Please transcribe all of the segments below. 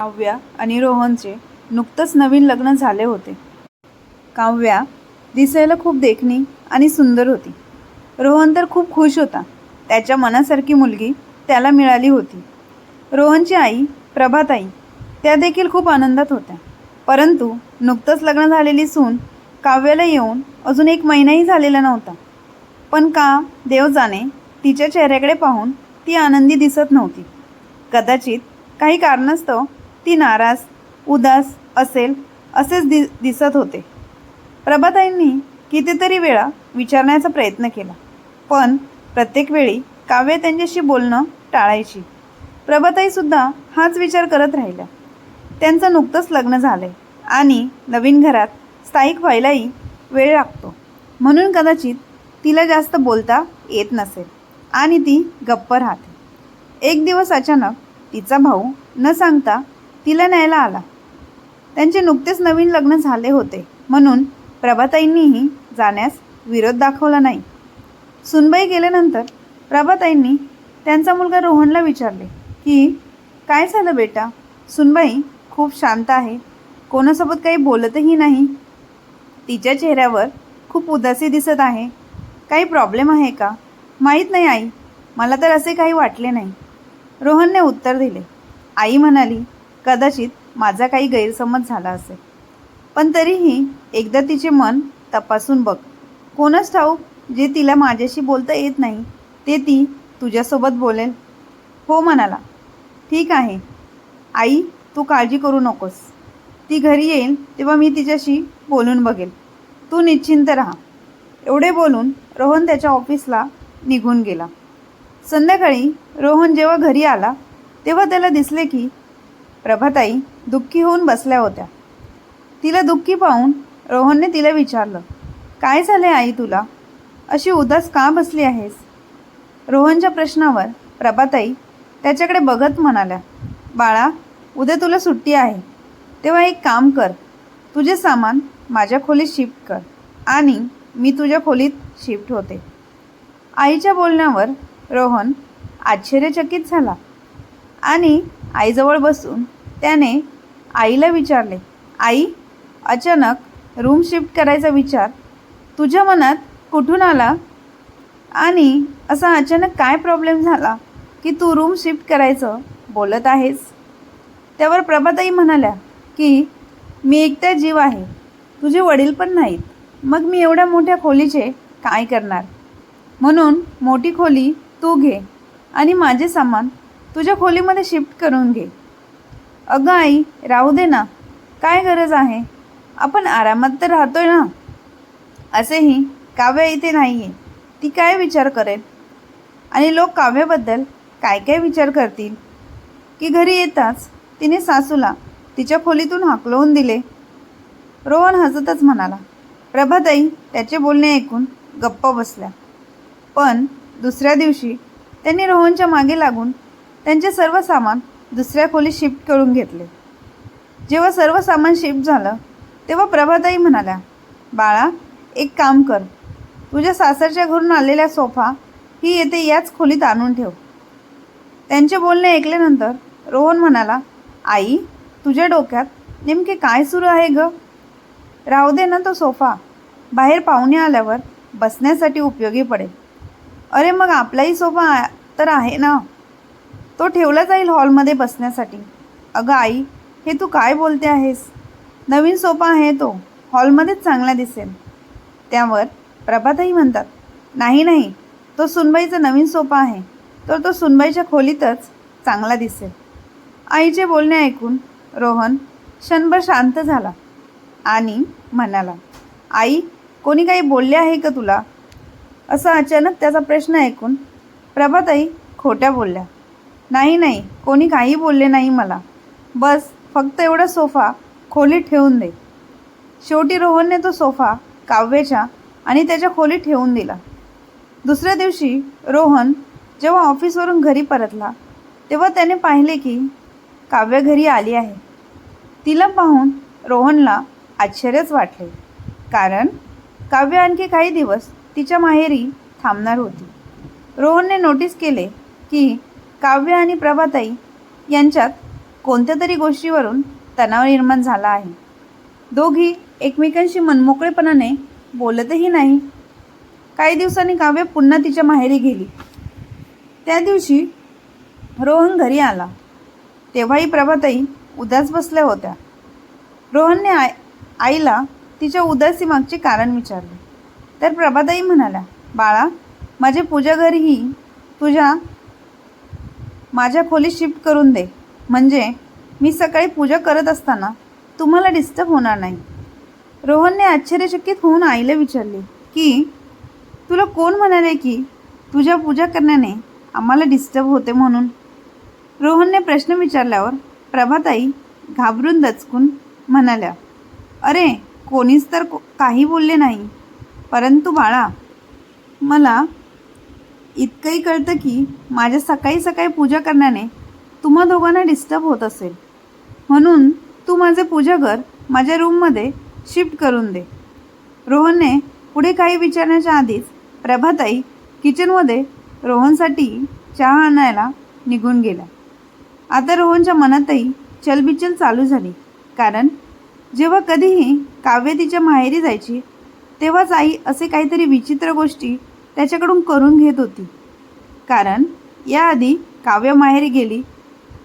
काव्या आणि रोहनचे नुकतंच नवीन लग्न झाले होते. काव्या दिसायला खूप देखणी आणि सुंदर होती. रोहन तर खूप खुश होता. त्याच्या मनासारखी मुलगी त्याला मिळाली होती. रोहनची आई प्रभाताई त्या देखील खूप आनंदात होत्या. परंतु नुकतंच लग्न झालेली सून काव्याला येऊन अजून एक महिनाही झालेला नव्हता. पण का देव जाणे तिच्या चेहऱ्याकडे पाहून ती आनंदी दिसत नव्हती. कदाचित काही कारणास्तव ती नाराज उदास असेल असेच दि दिसत होते. प्रभाताईंनी कितीतरी वेळा विचारण्याचा प्रयत्न केला पण प्रत्येक वेळी काव्य त्यांच्याशी बोलणं टाळायची. प्रभाताईसुद्धा हाच विचार करत राहिल्या. त्यांचं नुकतंच लग्न झालं आहे आणि नवीन घरात स्थायिक व्हायलाही वेळ लागतो. म्हणून कदाचित तिला जास्त बोलता येत नसेल आणि ती गप्प राहते. एक दिवस अचानक तिचा भाऊ न सांगता तिला न्यायला आला. त्यांचे नुकतेच नवीन लग्न झाले होते. म्हणून प्रभाताईंनीही जाण्यास विरोध दाखवला नाही. सुनबाई गेल्यानंतर प्रभाताईंनी त्यांचा मुलगा रोहनला विचारले की काय झालं बेटा? सुनबाई खूप शांत आहे. कोणासोबत काही बोलतही नाही. तिच्या चेहऱ्यावर खूप उदासी दिसत आहे. काही प्रॉब्लेम आहे का? माहीत नाही आई. मला तर असे काही वाटले नाही. रोहनने उत्तर दिले. आई म्हणाली कदाचित माझा काही गैरसमज झाला असेल. पण तरीही एकदा तिचे मन तपासून बघ. कोणच ठाऊक जे तिला माझ्याशी बोलता येत नाही ते ती तुझ्यासोबत बोलेल. हो म्हणाला ठीक आहे. आई तू काळजी करू नकोस. ती घरी येईल तेव्हा मी तिच्याशी बोलून बघेल. तू निश्चिंत राहा. एवढे बोलून रोहन त्याच्या ऑफिसला निघून गेला. संध्याकाळी रोहन जेव्हा घरी आला तेव्हा त्याला दिसले की प्रभाताई दुःखी होऊन बसल्या होत्या. तिला दुःखी पाहून रोहनने तिला विचारलं काय झाले आई तुला? अशी उदास का बसली आहेस? रोहनच्या प्रश्नावर प्रभाताई त्याच्याकडे बघत म्हणाल्या बाळा उद्या तुला सुट्टी आहे. तेव्हा एक काम कर. तुझे सामान माझ्या खोलीत शिफ्ट कर आणि मी तुझ्या खोलीत शिफ्ट होते. आईच्या बोलण्यावर रोहन आश्चर्यचकित झाला आणि आईजवळ बसून त्याने आईला विचारले आई अचानक रूम शिफ्ट करायचा विचार. तुझ्या मनात कुठून आला? आणि असा अचानक काय प्रॉब्लेम झाला की तू रूम शिफ्ट करायचं बोलत आहेस? त्यावर प्रभाताई म्हणाल्या की मी एकटा जीव आहे. तुझे वडील पण नाहीत. मग मी एवढ्या मोठ्या खोलीचे काय करणार? म्हणून मोठी खोली तू घे आणि माझे सामान तुझ्या खोलीमध्ये शिफ्ट करून घे. अगं आई राहू दे ना. काय गरज आहे? आपण आरामात तर राहतोय ना? असेही काव्य इथे नाही आहे ती काय विचार करेल? आणि लोक काव्याबद्दल काय काय विचार करतील? की घरी येताच तिने सासूला तिच्या खोलीतून हाकलवून दिले? रोहन हसतच म्हणाला. प्रभाताई त्याचे बोलणे ऐकून गप्प बसल्या. पण दुसऱ्या दिवशी त्यांनी रोहनच्या मागे लागून त्यांचे सर्व सामान दुसऱ्या खोलीत शिफ्ट करून घेतले. जेव्हा सर्व सामान शिफ्ट झालं तेव्हा प्रभाताई म्हणाल्या बाळा एक काम कर. तुझ्या सासरच्या घरून आलेला सोफा ही येथे याच खोलीत आणून ठेव. त्यांचे बोलणे ऐकल्यानंतर रोहन म्हणाला आई तुझ्या डोक्यात नेमके काय सुरू आहे ग? राहू दे ना तो सोफा. बाहेर पाहुणे आल्यावर बसण्यासाठी उपयोगी पडेल. अरे मग आपलाही सोफा आ- तर आहे ना? तो ठेवला जाईल हॉलमध्ये बसण्यासाठी. अगं आई हे तू काय बोलते आहेस? नवीन सोफा आहे तो. हॉलमध्येच चांगला दिसेल. त्यावर प्रभाताई म्हणतात नाही नाही तो सुनबाईचा नवीन सोफा आहे. तर तो सुनबाईच्या खोलीतच चांगला दिसेल. आईचे बोलणे ऐकून रोहन क्षणभर शांत झाला आणि म्हणाला आई कोणी काही बोलले आहे का तुला? असं अचानक त्याचा प्रश्न ऐकून प्रभाताई खोट्या बोलल्या. नाही नाही. कोणी काही बोलले नाही मला. बस फक्त एवढा सोफा खोलीत ठेवून दे. शेवटी रोहनने तो सोफा काव्याच्या आणि त्याच्या खोलीत ठेवून दिला. दुसऱ्या दिवशी रोहन जेव्हा ऑफिसवरून घरी परतला तेव्हा त्याने पाहिले की काव्य घरी आली आहे. तिला पाहून रोहनला आश्चर्यच वाटले कारण काव्य आणखी काही दिवस तिच्या माहेरी थांबणार होती. रोहनने नोटीस केले की काव्य आणि प्रभाताई यांच्यात कोणत्या तरी गोष्टीवरून तणाव निर्माण झाला आहे. दोघी एकमेकांशी मनमोकळेपणाने बोलतही नाही. काही दिवसांनी काव्य पुन्हा तिच्या माहेरी गेली. त्या दिवशी रोहन घरी आला. तेव्हाही प्रभाताई उदास बसल्या होत्या. रोहनने आई आईला तिच्या उदासीमागचे कारण विचारले. तर प्रभाताई म्हणाल्या बाळा माझे पूजाघरही तुझ्या माझ्या खोलीत शिफ्ट करून दे. म्हणजे मी सकाळी पूजा करत असताना तुम्हाला डिस्टर्ब होणार नाही. रोहनने आश्चर्यचकित होऊन आईला विचारले की तुला कोण म्हणाले की तुझ्या पूजा करण्याने आम्हाला डिस्टर्ब होते म्हणून? रोहनने प्रश्न विचारल्यावर प्रभाताई घाबरून दचकून म्हणाल्या अरे कोणीच तर को- काही बोलले नाही. परंतु बाळा मला इतकंही कळतं की माझ्या सकाळी सकाळी पूजा करण्याने तुम्हा दोघांना डिस्टर्ब होत असेल. म्हणून तू माझे पूजाघर माझ्या रूममध्ये शिफ्ट करून दे. रोहनने पुढे काही विचारण्याच्या आधीच प्रभाताई किचनमध्ये रोहनसाठी चहा आणायला निघून गेला आता रोहनच्या मनातही चलबिचल चालू झाली. कारण जेव्हा कधीही काव्य तिच्या माहेरी जायची तेव्हाच आई असे काहीतरी विचित्र गोष्टी त्याच्याकडून करून घेत होती. कारण याआधी काव्य माहेरी गेली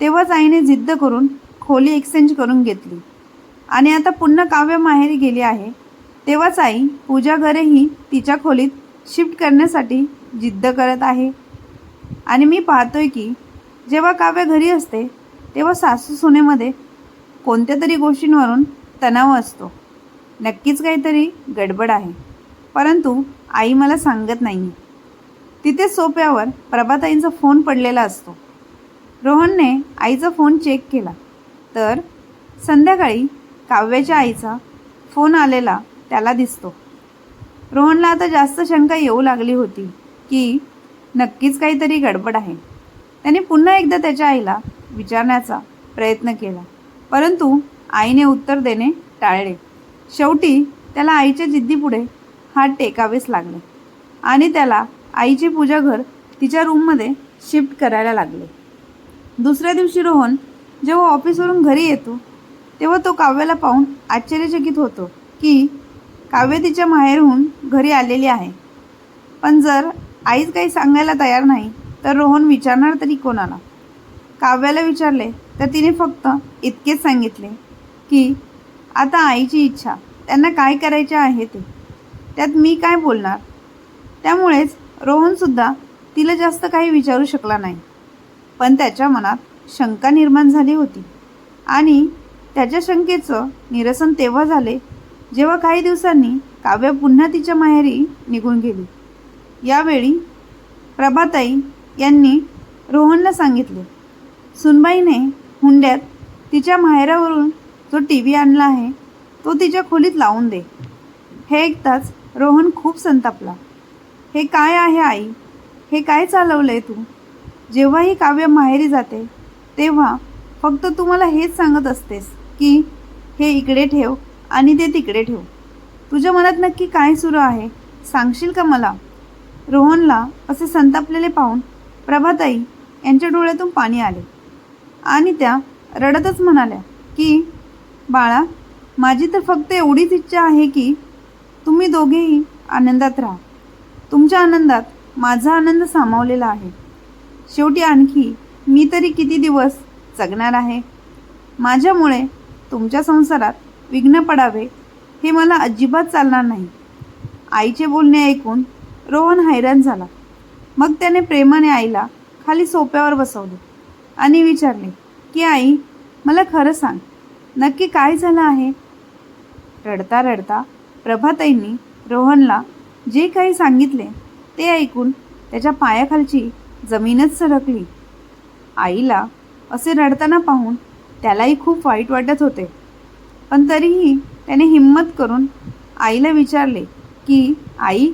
तेव्हाच आईने जिद्द करून खोली एक्सचेंज करून घेतली. आणि आता पुन्हा काव्य माहेरी गेली आहे तेव्हाच आई पूजा घरेही तिच्या खोलीत शिफ्ट करण्यासाठी जिद्द करत आहे. आणि मी पाहतोय की जेव्हा काव्य घरी असते तेव्हा सासू सुनेमध्ये कोणत्या तरी गोष्टींवरून तणाव असतो. नक्कीच काहीतरी गडबड आहे. परंतु आई मला सांगत नाही तिथे सोप्यावर प्रभाताईंचा फोन पडलेला असतो. रोहनने आईचा फोन चेक केला. तर संध्याकाळी काव्याच्या आईचा फोन आलेला त्याला दिसतो. रोहनला आता जास्त शंका येऊ लागली होती की नक्कीच काहीतरी गडबड आहे. त्याने पुन्हा एकदा त्याच्या आईला विचारण्याचा प्रयत्न केला. परंतु आईने उत्तर देणे टाळले. शेवटी त्याला आईच्या जिद्दीपुढे हात टेकावेच लागले. आणि त्याला आईचे पूजाघर तिच्या रूममध्ये शिफ्ट करायला लागले. दुसऱ्या दिवशी रोहन जेव्हा ऑफिसवरून घरी येतो तेव्हा तो काव्याला पाहून आश्चर्यचकित होतो की काव्य तिच्या माहेरहून घरी आलेली आहे. पण जर आईच काही सांगायला तयार नाही तर रोहन विचारणार तरी कोणाला? काव्याला विचारले तर तिने फक्त इतकेच सांगितले की आता आईची इच्छा त्यांना काय करायचे आहे ते? त्यात मी काय बोलणार? त्यामुळेच रोहनसुद्धा तिला जास्त काही विचारू शकला नाही. पण त्याच्या मनात शंका निर्माण झाली होती. आणि त्याच्या शंकेचं निरसन तेव्हा झाले जेव्हा काही दिवसांनी काव्य पुन्हा तिच्या माहेरी निघून गेली. यावेळी प्रभाताई यांनी रोहनला सांगितले सुनबाईने हुंड्यात तिच्या माहेरावरून जो टी व्ही आणला आहे तो तिच्या खोलीत लावून दे. हे ऐकताच रोहन खूप संतापला. हे काय आहे आई? हे काय चालवलं आहे तू? जेव्हाही काव्य माहेरी जाते तेव्हा फक्त तू मला हेच सांगत असतेस की हे इकडे ठेव आणि ते तिकडे ठेव. तुझ्या मनात नक्की काय सुरू आहे सांगशील का मला? रोहनला असे संतापलेले पाहून प्रभाताई यांच्या डोळ्यातून पाणी आले आणि त्या रडतच म्हणाल्या की बाळा माझी तर फक्त एवढीच इच्छा आहे की तुम्ही दोघेही आनंदात राहा. तुमच्या आनंदात माझा आनंद सामावलेला आहे. शेवटी आणखी मी तरी किती दिवस जगणार आहे? माझ्यामुळे तुमच्या संसारात विघ्न पडावे हे मला अजिबात चालणार नाही. आईचे बोलणे ऐकून रोहन हैराण झाला. मग त्याने प्रेमाने आईला खाली सोप्यावर बसवले आणि विचारले की आई मला खरं सांग नक्की काय झालं आहे? रडता रडता प्रभाताईंनी रोहनला जे काही सांगितले ते ऐकून त्याच्या पायाखालची जमीनच सरकली. आईला असे रडताना पाहून त्यालाही खूप वाईट वाटत होते. पण तरीही त्याने हिंमत करून आईला विचारले की आई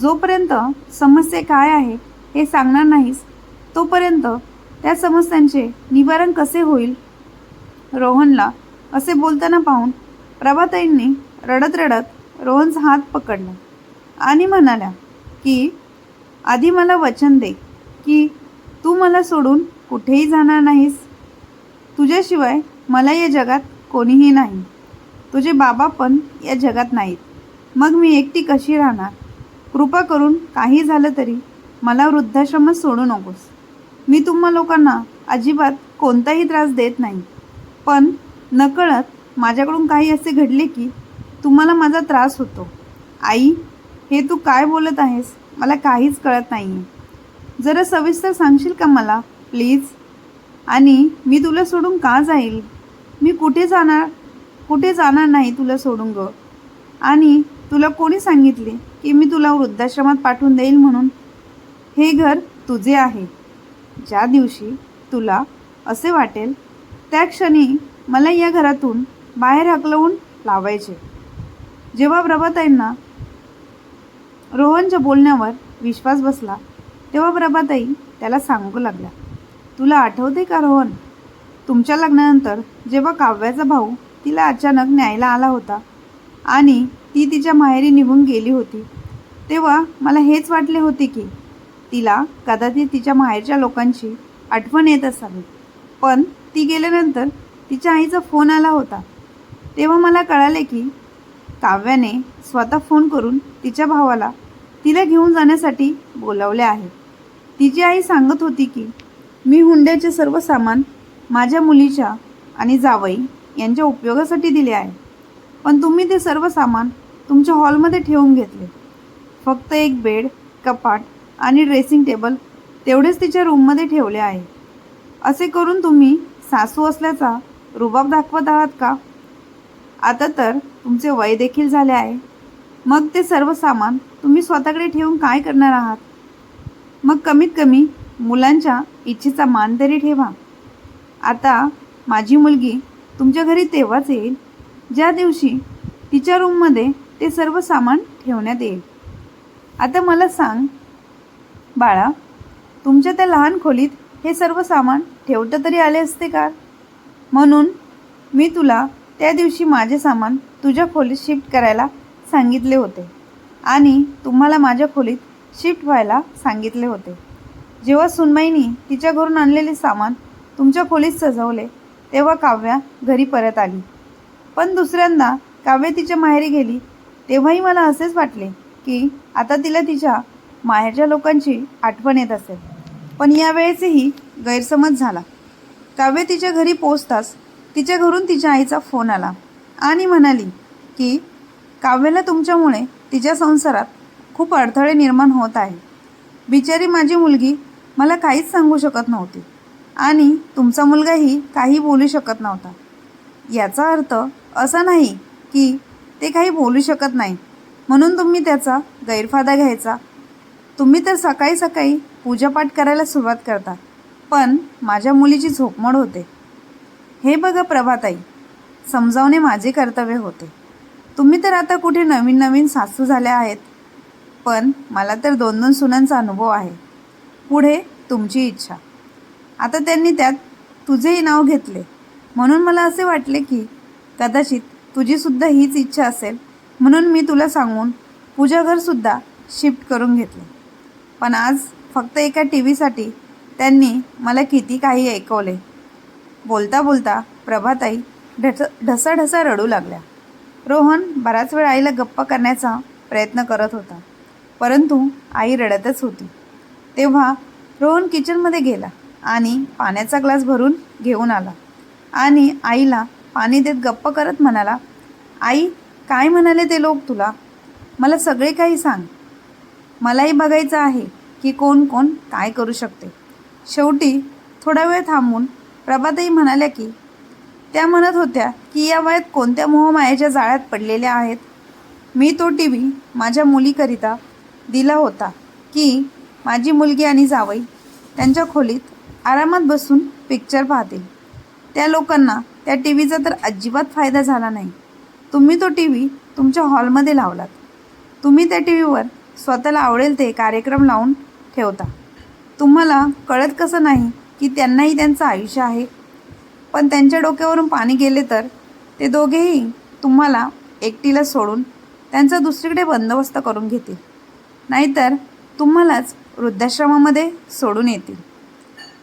जोपर्यंत समस्या काय आहे हे सांगणार नाहीस तोपर्यंत त्या समस्यांचे निवारण कसे होईल? रोहनला असे बोलताना पाहून प्रभाताईंनी रडत रडत रोहनचा हात पकडला आणि म्हणाल्या की आधी मला वचन दे की तू मला सोडून कुठेही जाणार नाहीस. तुझ्याशिवाय मला या जगात कोणीही नाही. तुझे बाबा पण या जगात नाहीत. मग मी एकटी कशी राहणार? कृपा करून काही झालं तरी मला वृद्धाश्रमात सोडू नकोस. मी तुम्हा लोकांना अजिबात कोणताही त्रास देत नाही. पण नकळत माझ्याकडून काही असे घडले की तुम्हाला माझा त्रास होतो. आई हे तू काय बोलत आहेस? मला काहीच कळत नाही आहे जरा सविस्तर सांगशील का मला? प्लीज. आणि मी तुला सोडून का जाईल? मी कुठे जाणार? कुठे जाणार नाही तुला सोडून ग? आणि तुला कोणी सांगितले की मी तुला वृद्धाश्रमात पाठवून देईल म्हणून? हे घर तुझे आहे. ज्या दिवशी तुला असे वाटेल त्या क्षणी मला या घरातून बाहेर हकलवून लावायचे. जेव्हा प्रभाताईंना रोहनच्या बोलण्यावर विश्वास बसला तेव्हा प्रभाताई त्याला सांगू लागल्या तुला आठवते का रोहन? तुमच्या लग्नानंतर जेव्हा काव्याचा भाऊ तिला अचानक न्यायला आला होता आणि ती तिच्या माहेरी निघून गेली होती तेव्हा मला हेच वाटले होते की तिला कदाचित तिच्या माहेरच्या लोकांची आठवण येत असावी. पण ती गेल्यानंतर तिच्या आईचा फोन आला होता. तेव्हा मला कळाले की काव्याने स्वतः फोन करून तिच्या भावाला तिला घेऊन जाण्यासाठी बोलावले आहे. तिची आई सांगत होती की मी हुंड्याचे सर्व सामान माझ्या मुलीच्या आणि जावई यांच्या उपयोगासाठी दिले आहे. पण तुम्ही ते सर्व सामान तुमच्या हॉलमध्ये ठेवून घेतले. फक्त एक बेड कपाट आणि ड्रेसिंग टेबल तेवढेच तिच्या रूममध्ये ठेवले आहे. असे करून तुम्ही सासू असल्याचा रुबाब दाखवत आहात का? आता तर तुमचे वय देखील झाले आहे. मग ते सर्व सामान तुम्ही स्वतःकडे ठेवून काय करणार आहात? मग कमीत कमी मुलांच्या इच्छेचा मान तरी ठेवा. आता माझी मुलगी तुमच्या घरी तेव्हाच येईल ज्या दिवशी तिच्या रूममध्ये ते सर्व सामान ठेवण्यात येईल. आता मला सांग बाळा तुमच्या त्या लहान खोलीत हे सर्व सामान ठेवतं तरी आले असते का? म्हणून मी तुला त्या दिवशी माझे सामान तुझ्या खोलीत शिफ्ट करायला सांगितले होते. आणि तुम्हाला माझ्या खोलीत शिफ्ट व्हायला सांगितले होते. जेव्हा सुनमाईनी तिच्या घरून आणलेले सामान तुमच्या खोलीत सजवले तेव्हा काव्या घरी परत आली. पण दुसऱ्यांदा काव्य तिच्या माहेरी गेली तेव्हाही मला असेच वाटले की आता तिला तिच्या माहेरच्या लोकांची आठवण येत असेल. पण यावेळेसही गैरसमज झाला. काव्य तिच्या घरी पोचताच तिच्या घरून तिच्या आईचा फोन आला आणि म्हणाली की काव्याला तुमच्यामुळे तिच्या संसारात खूप अडथळे निर्माण होत आहे बिचारी माझी मुलगी मला काहीच सांगू शकत नव्हती आणि तुमचा मुलगाही काही बोलू शकत नव्हता. याचा अर्थ असा नाही की ते काही बोलू शकत नाही. म्हणून तुम्ही त्याचा गैरफायदा घ्यायचा. तुम्ही तर सकाळी सकाळी पूजापाठ करायला सुरुवात करता पण माझ्या मुलीची झोपमोड होते. हे बघा प्रभाताई समजावणे माझे कर्तव्य होते. तुम्ही तर आता कुठे नवीन नवीन सासू झाल्या आहेत पण मला तर दोन दोन सुनांचा अनुभव आहे. पुढे तुमची इच्छा. आता त्यांनी त्यात तुझेही नाव घेतले. म्हणून मला असे वाटले की कदाचित तुझीसुद्धा हीच इच्छा असेल म्हणून मी तुला सांगून पूजाघरसुद्धा शिफ्ट करून घेतले. पण आज फक्त एका टी व्हीसाठी त्यांनी मला किती काही ऐकवले. बोलता बोलता प्रभाताई ढस ढसाढसा रडू लागल्या. रोहन बराच वेळ आईला गप्प करण्याचा प्रयत्न करत होता. परंतु आई रडतच होती. तेव्हा रोहन किचनमध्ये गेला आणि पाण्याचा ग्लास भरून घेऊन आला आणि आईला पाणी देत गप्प करत म्हणाला आई काय म्हणाले ते लोक तुला? मला सगळे काही सांग. मलाही बघायचं आहे की कोण कोण काय करू शकते. शेवटी थोडा वेळ थांबून प्रभाताई म्हणाल्या की त्या म्हणत होत्या की या वयात कोणत्या मोहमायाच्या जाळ्यात पडलेल्या आहेत? मी तो टी. व्ही. माझ्या मुलीकरिता दिला होता की माझी मुलगी आणि जावई त्यांच्या खोलीत आरामात बसून पिक्चर पाहतील. त्या लोकांना त्या टी. व्हीचा तर अजिबात फायदा झाला नाही. तुम्ही तो टी. व्ही. तुमच्या हॉलमध्ये लावलात. तुम्ही त्या टी. व्हीवर स्वतःला आवडेल ते कार्यक्रम लावून ठेवता. तुम्हाला कळत कसं नाही की त्यांनाही त्यांचं आयुष्य आहे. पण त्यांच्या डोक्यावरून पाणी गेले तर ते दोघेही तुम्हाला एकटीला सोडून त्यांचा दुसरीकडे बंदोबस्त करून घेतील. नाहीतर तुम्हालाच वृद्धाश्रमामध्ये सोडून येतील.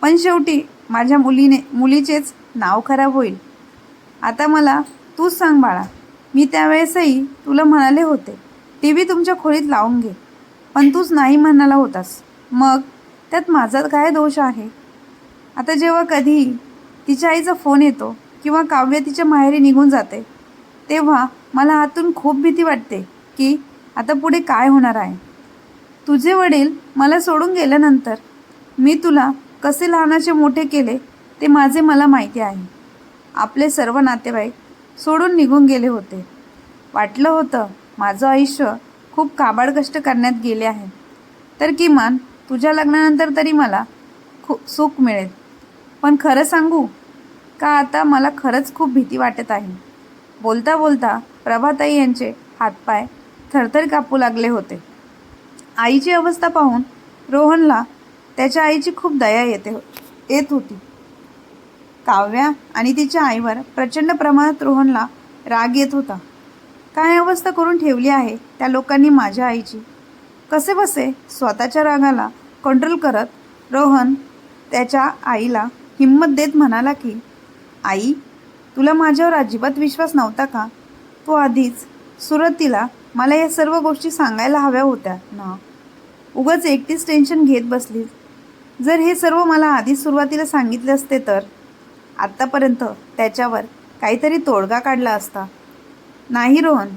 पण शेवटी माझ्या मुलीने मुलीचेच नाव खराब होईल. आता मला तूच सांग बाळा. मी त्यावेळेसही तुला म्हणाले होते टी व्ही तुमच्या खोलीत लावून घे. पण तूच नाही म्हणाला होतास. मग त्यात माझा काय दोष आहे? आता जेव्हा कधीही तिच्या आईचा फोन येतो किंवा काव्य तिच्या माहेरी निघून जाते तेव्हा मला आतून खूप भीती वाटते की आता पुढे काय होणार आहे. तुझे वडील मला सोडून गेल्यानंतर मी तुला कसे लहानाचे मोठे केले ते माझे मला माहिती आहे. आपले सर्व नातेवाईक सोडून निघून गेले होते. वाटलं होतं माझं आयुष्य खूप काबाड कष्ट करण्यात गेले आहे. तर किमान तुझ्या लग्नानंतर तरी मला खूप सुख मिळेल. पण खरं सांगू? का आता मला खरंच खूप भीती वाटत आहे? बोलता बोलता प्रभाताई यांचे हातपाय थरथर कापू लागले होते. आईची अवस्था पाहून रोहनला त्याच्या आईची खूप दया येते येत होती. काव्या आणि तिच्या आईवर प्रचंड प्रमाणात रोहनला राग येत होता. काय अवस्था करून ठेवली आहे त्या लोकांनी माझ्या आईची? कसे बसे स्वतःच्या रागाला कंट्रोल करत रोहन त्याच्या आईला हिंमत देत म्हणाला की आई तुला माझ्यावर अजिबात विश्वास नव्हता का? तू आधीच सुरतीला मला या सर्व गोष्टी सांगायला हव्या होत्या. ना. उगाच एकटीच टेन्शन घेत बसली जर हे सर्व मला आधीच सुरुवातीला सांगितले असते तर? आत्तापर्यंत त्याच्यावर काहीतरी तोडगा काढला असता. नाही रोहन.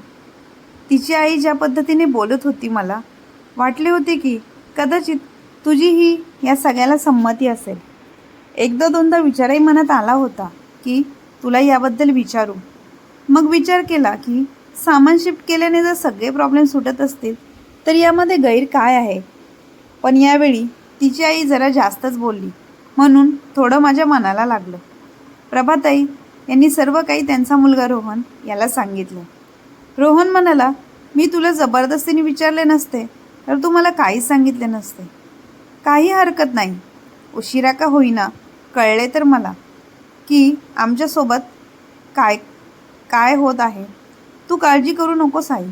तिची आई ज्या पद्धतीने बोलत होती मला वाटले होते की कदाचित तुझी ही या सगळ्याला संमती असेल. एकदा दोनदा विचारही मनात आला होता की तुला याबद्दल विचारू. मग विचार केला की सामान शिफ्ट केल्याने जर सगळे प्रॉब्लेम सुटत असतील तर यामध्ये गैर काय आहे? पण यावेळी तिची आई जरा जास्तच बोलली. म्हणून थोडं माझ्या मनाला लागलं. प्रभाताई यांनी सर्व काही त्यांचा मुलगा रोहन याला सांगितलं. रोहन म्हणाला मी तुला जबरदस्तीने विचारले नसते तर तू मला काहीच सांगितले नसते. काही हरकत नाही. उशिरा का होईना कळले तर मला की आमच्यासोबत काय काय होत आहे. तू काळजी करू नकोस आई.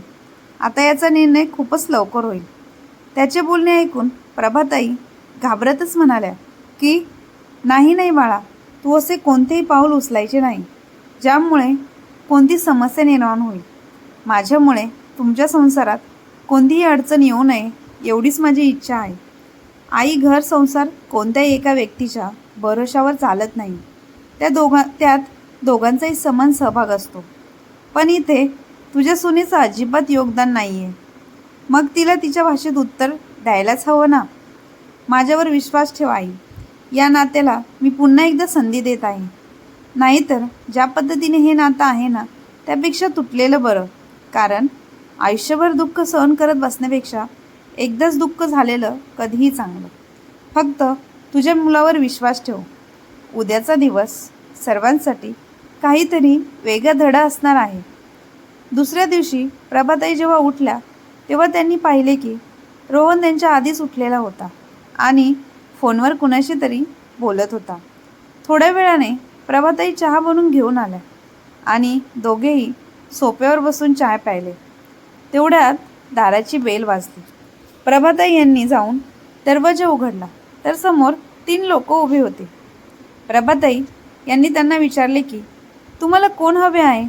आता याचा निर्णय खूपच लवकर होईल. त्याचे बोलणे ऐकून प्रभाताई घाबरतच म्हणाल्या की नाही नाही बाळा तू असे कोणतेही पाऊल उचलायचे नाही ज्यामुळे कोणती समस्या निर्माण होईल. माझ्यामुळे तुमच्या संसारात कोणतीही अडचण येऊ नये एवढीच माझी इच्छा आहे. आई घर संसार कोणत्याही एका व्यक्तीच्या भरोशावर चालत नाही. त्या दोघा त्यात दोघांचाही समान सहभाग असतो. पण इथे तुझ्या सुनेचं अजिबात योगदान नाही आहे मग तिला तिच्या भाषेत उत्तर द्यायलाच हवं ना? माझ्यावर विश्वास ठेव आई. या नात्याला मी पुन्हा एकदा संधी देत आहे. नाहीतर ज्या पद्धतीने हे नातं आहे ना त्यापेक्षा तुटलेलं बरं. कारण आयुष्यभर दुःख सहन करत बसण्यापेक्षा एकदाच दुःख झालेलं कधीही चांगलं. फक्त तुझ्या मुलावर विश्वास ठेव. उद्याचा दिवस सर्वांसाठी काहीतरी वेगळा धडा असणार आहे. दुसऱ्या दिवशी प्रभाताई जेव्हा उठल्या तेव्हा त्यांनी पाहिले की रोहन त्यांच्या आधीच उठलेला होता आणि फोनवर कुणाशी तरी बोलत होता. थोड्या वेळाने प्रभाताई चहा बनवून घेऊन आल्या आणि दोघेही सोप्यावर बसून चहा प्यायले. तेवढ्यात दाराची बेल वाजली. प्रभाताई यांनी जाऊन दरवाजा उघडला. तर समोर तीन लोक उभे होते. प्रभाताई यांनी त्यांना विचारले की तुम्हाला कोण हवे आहे?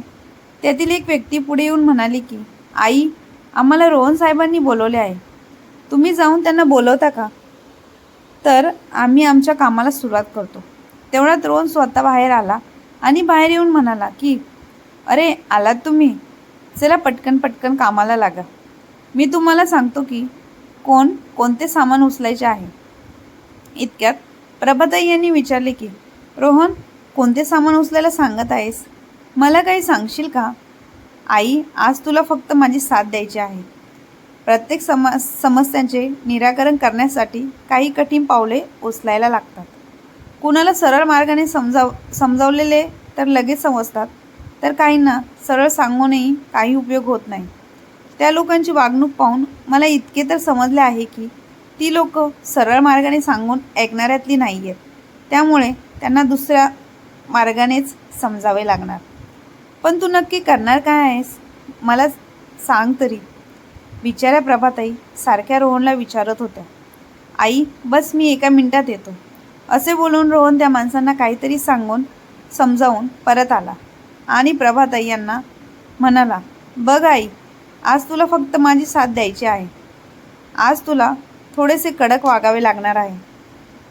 त्यातील एक व्यक्ती पुढे येऊन म्हणाली की आई आम्हाला रोहन साहेबांनी बोलवले आहे. तुम्ही जाऊन त्यांना बोलवता का? तर आम्ही आमच्या कामाला सुरुवात करतो. तेवढ्यात रोहन स्वतः बाहेर आला आणि बाहेर येऊन म्हणाला की अरे आलात तुम्ही? चला पटकन पटकन कामाला लागा. मी तुम्हाला सांगतो की कोण कोणते सामान उचलायचे आहे. इतक्यात प्रभाताई यांनी विचारले की रोहन कोणते सामान उचलायला सांगत आहेस? मला काही सांगशील का? आई आज तुला फक्त माझी साथ द्यायची आहे. प्रत्येक सम समस्यांचे निराकरण करण्यासाठी काही कठीण पावले उचलायला लागतात. कुणाला सरळ मार्गाने समजाव समजावलेले तर लगेच समजतात तर काहींना सरळ सांगूनही काही उपयोग होत नाही. त्या लोकांची वागणूक पाहून मला इतके तर समजले आहे की ती लोक सरळ मार्गाने सांगून ऐकणाऱ्यातली नाही आहेत त्यामुळे त्यांना दुसऱ्या मार्गानेच समजावे लागणार. पण तू नक्की करणार काय आहेस? मला सांग तरी. विचाऱ्या प्रभाताई सारख्या रोहनला विचारत होत्या. आई बस मी एका मिनिटात येतो. असे बोलून रोहन त्या माणसांना काहीतरी सांगून समजावून परत आला. आणि प्रभाताई यांना म्हणाला बघ आई आज तुला फक्त माझी साथ द्यायची आहे. आज तुला थोडेसे कडक वागावे लागणार आहे.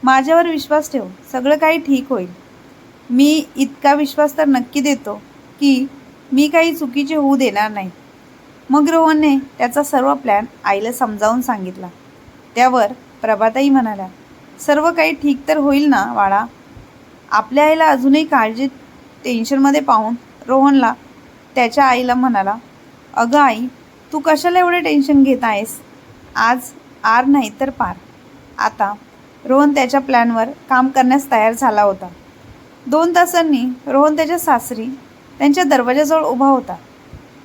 माझ्यावर विश्वास ठेव. सगळं काही ठीक होईल. मी इतका विश्वास तर नक्की देतो की मी काही चुकीचे होऊ देणार नाही. मग रोहनने त्याचा सर्व प्लॅन आईला समजावून सांगितला. त्यावर प्रभाताई म्हणाल्या सर्व काही ठीक तर होईल ना बाळा? आपल्या आईला अजूनही काळजी टेन्शनमध्ये पाहून रोहनला त्याच्या आईला म्हणाला अगं आई तू कशाला एवढे टेन्शन घेत आहेस? आज आर नाही तर पार. आता रोहन त्याच्या प्लॅनवर काम करण्यास तयार झाला होता. दोन तासांनी रोहन त्याच्या सासरी त्यांच्या दरवाजाजवळ उभा होता.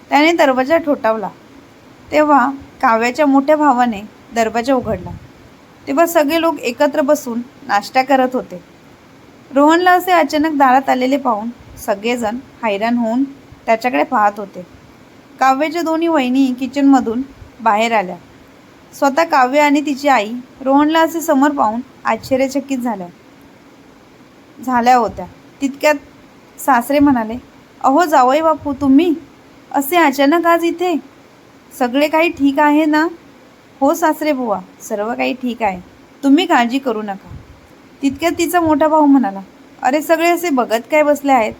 त्याने दरवाजा ठोठावला. तेव्हा काव्याच्या मोठ्या भावाने दरवाजा उघडला. तेव्हा सगळे लोक एकत्र बसून नाश्ता करत होते. रोहनला असे अचानक दारात आलेले पाहून सगळेजण हैराण होऊन त्याच्याकडे पाहत होते. काव्याच्या दोन्ही वहिनी किचनमधून बाहेर आल्या. स्वतः काव्य आणि तिची आई रोहनला असे समोर पाहून आश्चर्यचकित झाल्या. झाल्या होत्या. तितक्यात सासरे म्हणाले अहो जावई बापू तुम्ही? असे अचानक आज इथे? सगळे काही ठीक आहे ना? हो सासरे बुवा सर्व काही ठीक आहे. तुम्ही काळजी करू नका. तितक्यात तिचा मोठा भाऊ म्हणाला अरे सगळे असे बघत काय बसले आहेत?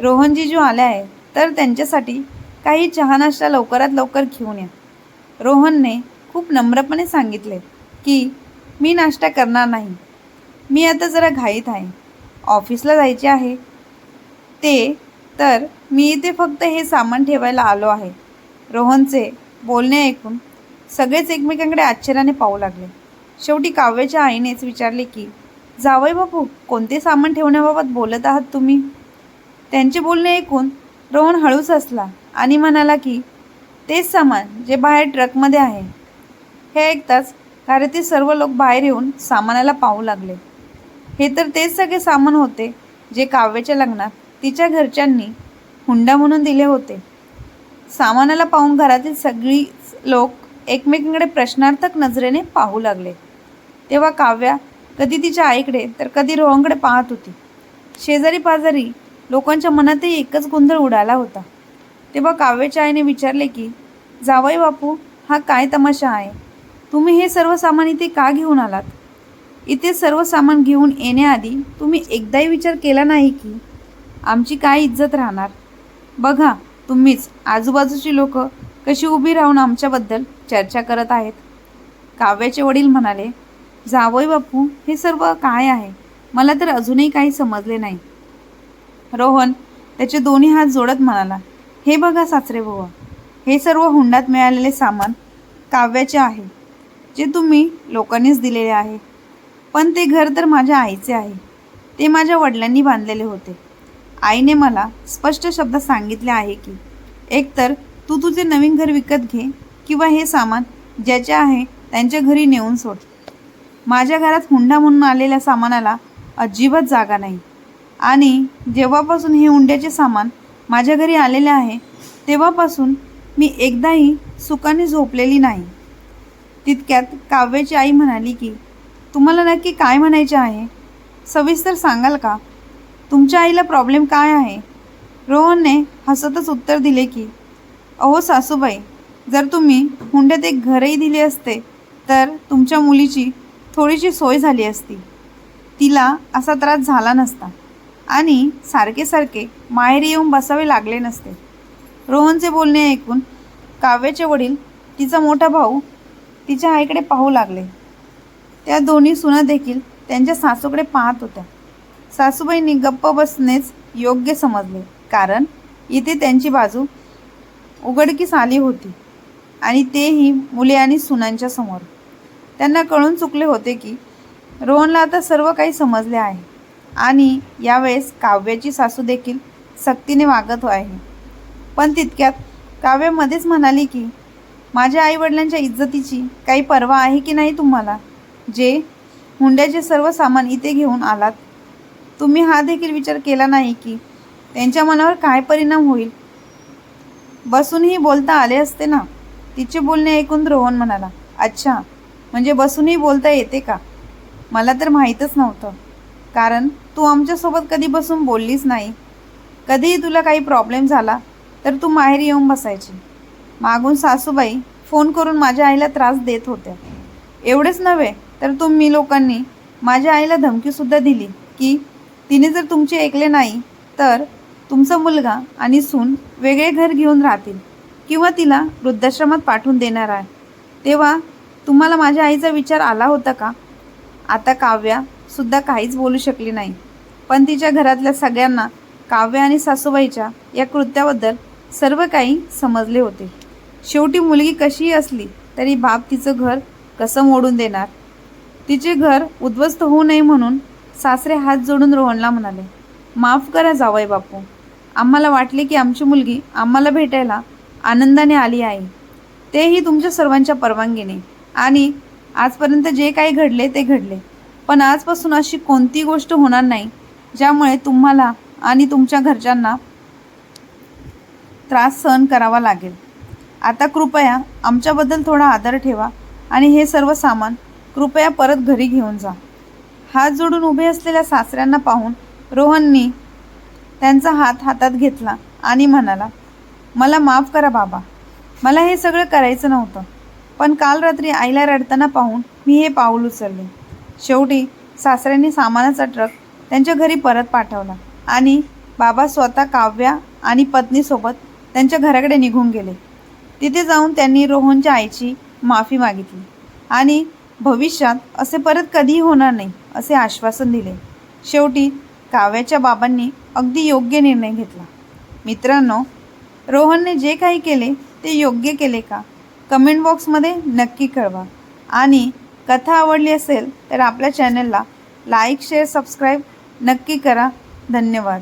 रोहनजी जो आले आहेत तर त्यांच्यासाठी काही चहा नाश्ता लवकरात लवकर घेऊन या. रोहनने खूप नम्रपणे सांगितले की मी नाश्ता करणार नाही. मी आता जरा घाईत आहे. ऑफिसला जायचे आहे. ते तर मी इथे फक्त हे सामान ठेवायला आलो आहे. रोहनचे बोलणे ऐकून सगळेच एकमेकांकडे आश्चर्याने पाहू लागले. शेवटी काव्याच्या आईनेच विचारले की जावई बापू कोणते सामान ठेवण्याबाबत बोलत आहात तुम्ही? त्यांचे बोलणे ऐकून रोहन हळूच हसला आणि म्हणाला की तेच सामान जे बाहेर ट्रकमध्ये आहे. हे ऐकताच घरातील सर्व लोक बाहेर येऊन सामानाला पाहू लागले. हे तर तेच सगळे सामान होते जे काव्याच्या लग्नात तिच्या घरच्यांनी हुंडा म्हणून दिले होते. सामानाला पाहून घरातील सगळी लोक एकमेकांकडे प्रश्नार्थक नजरेने पाहू लागले. तेव्हा काव्या कधी तिच्या आईकडे तर कधी रोहनकडे पाहत होती. शेजारी पाजारी लोकांच्या मनातही एकच गोंधळ उडाला होता. तेव्हा काव्याच्या आईने विचारले की जावई बापू हा काय तमाशा आहे? तुम्ही हे सर्व सामान इथे का घेऊन आलात? इथे सर्व सामान घेऊन येण्याआधी तुम्ही एकदाही विचार केला नाही की आमची काय इज्जत राहणार? बघा तुम्हीच आजूबाजूची लोक कशी उभी राहून आमच्याबद्दल चर्चा करत आहेत. काव्याचे वडील म्हणाले जावई बापू हे सर्व काय आहे? मला तर अजूनही काही समजले नाही. रोहन त्याचे दोन्ही हात जोडत म्हणाला हे बघा सासरे बुवा हे सर्व हुंडात मिळालेले सामान काव्याचे आहे. जे तुम्ही लोकांनीच दिलेले आहे. पण ते घर तर माझ्या आईचे आहे. ते माझ्या वडिलांनी बांधलेले होते. आईने मला स्पष्ट शब्दात सांगितले आहे की एकतर तू तुझे नवीन घर विकत घे किंवा हे सामान ज्याचे आहे त्यांच्या घरी नेऊन सोड. माझ्या घरात हुंडा म्हणून आलेल्या सामानाला अजिबात जागा नाही. आणि जेव्हापासून हे हुंड्याचे सामान माझ्या घरी आलेले आहे तेव्हापासून मी एकदाही सुखाने झोपलेली नाही. तितक्यात काव्याची आई म्हणाली की तुम्हाला नक्की काय म्हणायचे आहे? सविस्तर सांगाल का? तुमच्या आईला प्रॉब्लेम काय आहे? रोहनने हसतच उत्तर दिले की अहो सासूबाई जर तुम्ही हुंड्यात एक घरही दिले असते तर तुमच्या मुलीची थोडीशी सोय झाली असती. तिला असा त्रास झाला नसता आणि सारखे सारखे माहेरी येऊन बसावे लागले नसते. रोहनचे बोलणे ऐकून काव्याचे वडील तिचा मोठा भाऊ तिच्या आईकडे पाहू लागले. त्या दोन्ही सुना देखील त्यांच्या सासूकडे पाहत होत्या. सासूबाईंनी गप्प बसणेच योग्य समजले कारण इथे त्यांची बाजू उघडकीस आली होती आणि तेही मुले आणि सुनांच्या समोर. त्यांना कळून चुकले होते की रोहनला आता सर्व काही समजले आहे आणि यावेळेस काव्याची सासू देखील सक्तीने वागत आहे. पण तितक्यात काव्यामध्येच म्हणाली की माझ्या आईवडिलांच्या इज्जतीची काही पर्वा आहे की नाही तुम्हाला? जे हुंड्याचे सर्व सामान इथे घेऊन आलात. तुम्ही हा देखील विचार केला नाही की त्यांच्या मनावर काय परिणाम होईल? बसूनही बोलता आले असते ना? तिचे बोलणे ऐकून रोहन म्हणाला अच्छा म्हणजे बसूनही बोलता येते का? मला तर माहीतच नव्हतं. कारण तू आमच्यासोबत कधी बसून बोललीच नाही. कधीही तुला काही प्रॉब्लेम झाला तर तू माहेरी येऊन बसायची. मागून सासूबाई फोन करून माझ्या आईला त्रास देत होत्या. एवढेच नव्हे तर तुम्ही लोकांनी माझ्या आईला धमकीसुद्धा दिली की तिने जर तुमचे ऐकले नाही तर तुमचा मुलगा आणि सून वेगळे घर घेऊन राहतील किंवा तिला वृद्धाश्रमात पाठवून देणार आहे. तेव्हा तुम्हाला माझ्या आईचा विचार आला होता का? आता काव्या सुद्धा काहीच बोलू शकली नाही. पण तिच्या घरातल्या सगळ्यांना काव्या आणि सासूबाईच्या या कृत्याबद्दल सर्व काही समजले होते. शेवटी मुलगी कशीही असली तरी बाप तिचं घर कसं मोडून देणार? तिचे घर उद्ध्वस्त होऊ नये म्हणून सासरे हात जोडून रोहनला म्हणाले माफ करा जावय बापू. आम्हाला वाटले की आमची मुलगी आम्हाला भेटायला आनंदाने आली आहे. तेही तुमच्या सर्वांच्या परवानगीने. आणि आजपर्यंत जे काही घडले ते घडले. पण आजपासून अशी कोणती गोष्ट होणार नाही ज्यामुळे तुम्हाला आणि तुमच्या घरच्यांना त्रास सहन करावा लागेल. आता कृपया आमच्याबद्दल थोडा आदर ठेवा आणि हे सर्व सामान कृपया परत घरी घेऊन जा. हात जोडून उभे असलेल्या सासऱ्यांना पाहून रोहननी त्यांचा हात हातात घेतला आणि म्हणाला मला माफ करा बाबा. मला हे सगळं करायचं नव्हतं. पण काल रात्री आईला रडताना पाहून मी हे पाऊल उचलले. शेवटी सासऱ्यांनी सामानाचा ट्रक त्यांच्या घरी परत पाठवला आणि बाबा स्वतः काव्या आणि पत्नीसोबत त्यांच्या घराकडे निघून गेले. तिथे जाऊन त्यांनी रोहनच्या आईची माफी मागितली. आणि भविष्यात असे परत कधीही होणार नाही असे आश्वासन दिले. शेवटी काव्याच्या बाबांनी अगदी योग्य निर्णय घेतला. मित्रांनो रोहनने जे काही केले ते योग्य केले का? कमेंट बॉक्समध्ये नक्की कळवा. आणि कथा आवडली असेल तर आपल्या चॅनलला लाईक शेअर सबस्क्राईब नक्की करा. धन्यवाद.